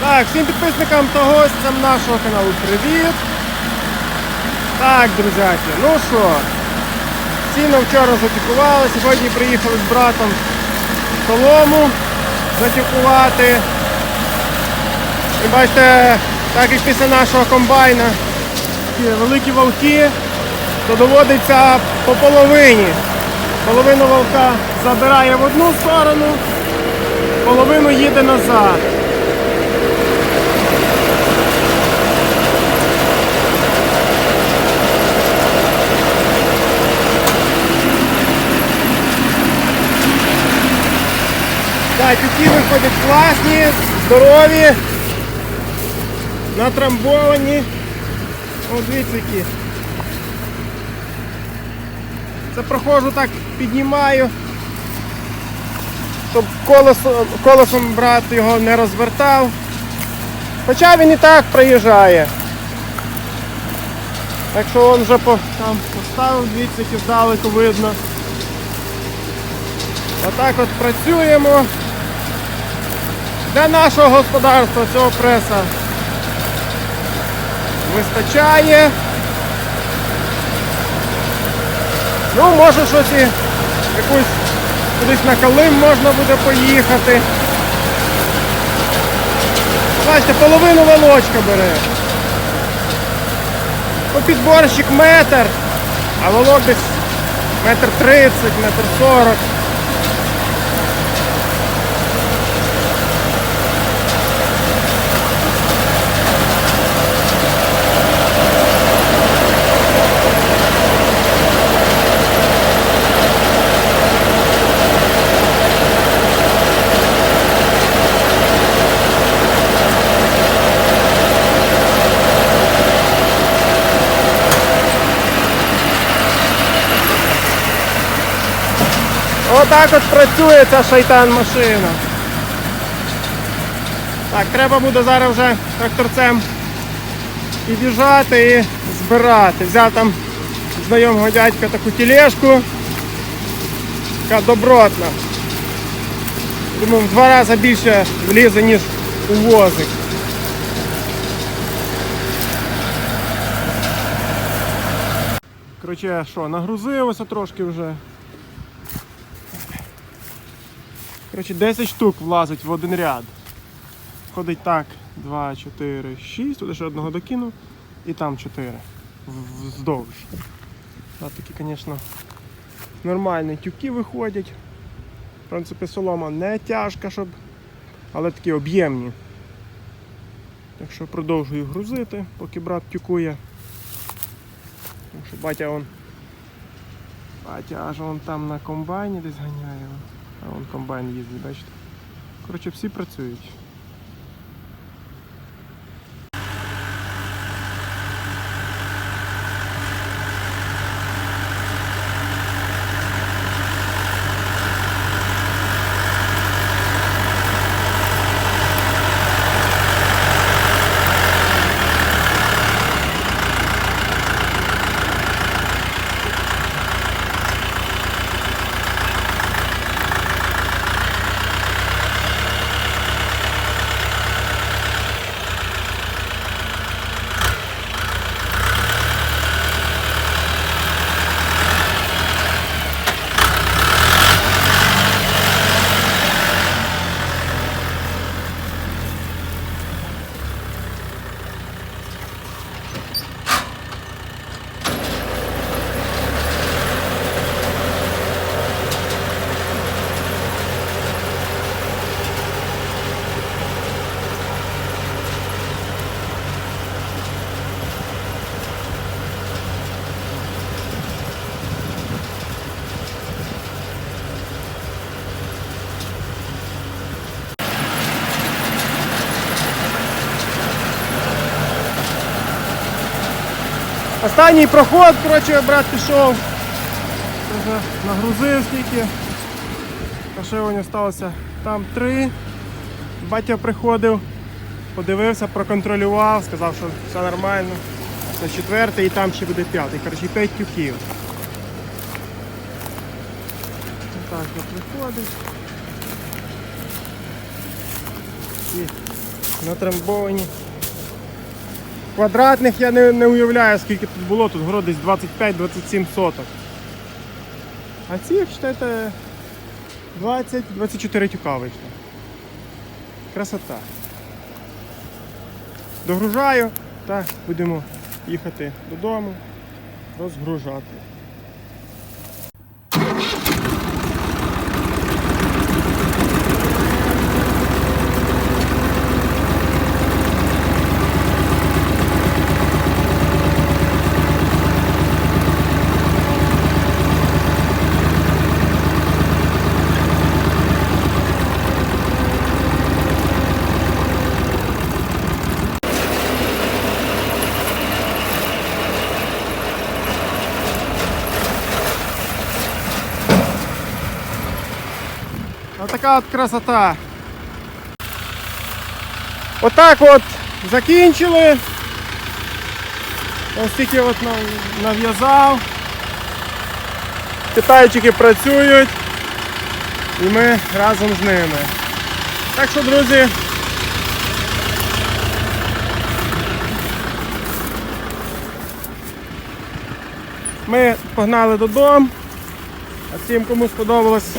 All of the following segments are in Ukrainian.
Так, всім підписникам та гостям нашого каналу привіт. Так, друзяки, ну що, сіно вчора затюкували, сьогодні приїхали з братом в солому затюкувати. І бачите, так як після нашого комбайна великі валки, то доводиться по половині. Половину валка забирає в одну сторону, половину їде назад. Так, тюки виходять класні, здорові, натрамбовані. О, дивіться які. Це проходжу так, піднімаю, щоб колесо, колесом брат його не розвертав. Хоча він і так проїжджає. Так що він вже по, там поставив, дивіться, які здалеку видно. Отак от працюємо. Для нашого господарства цього преса вистачає. Ну, може щось і якусь кудись на Калим можна буде поїхати. Бачите, половину волочка бере. Ну, підборщик метр, а волок десь метр тридцять, метр сорок. Отак от працює ця шайтан машина. Так, треба буде зараз вже тракторцем під'їжджати і збирати. Взяв там знайомого дядька таку тележку. Така добротна. Думаю, в два рази більше влізе, ніж у возик. Коротше, що, нагрузилося трошки вже. Коротше, 10 штук влазить в один ряд. Ходить так, 2, 4, 6, туди ще одного докинув і там 4 вздовж. Так, такі, звісно, нормальні тюки виходять. В принципі, солома не тяжка, щоб, але такі об'ємні. Так що продовжую грузити, поки брат тюкує. Тому що батя он. Батя аж он там на комбайні десь ганяє. А вон комбайн їздить, бачите. Коротше, всі працюють. Останній проход, коротше, брат пішов. Вже нагрузив стільки. Вони сталося там три. Батя приходив, подивився, проконтролював, сказав, що все нормально. Це четвертий і там ще буде п'ятий. Коротше, п'ять тюків. Так, от виходить. І натрамбовані. Квадратних я не, не уявляю, скільки тут було, тут город десь 25-27 соток. А ці, як вважаєте, 20-24 тюка вийшло. Красота. Догружаю та будемо їхати додому, розгружати. Отака от красота. Отак от закінчили. Ось тільки от нав'язав. Китайчики працюють. І ми разом з ними. Так що, друзі. Ми погнали додому. А всім, кому сподобалось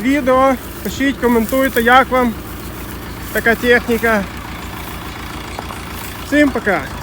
відео, пишіть, коментуйте, як вам така техніка. Всім пока!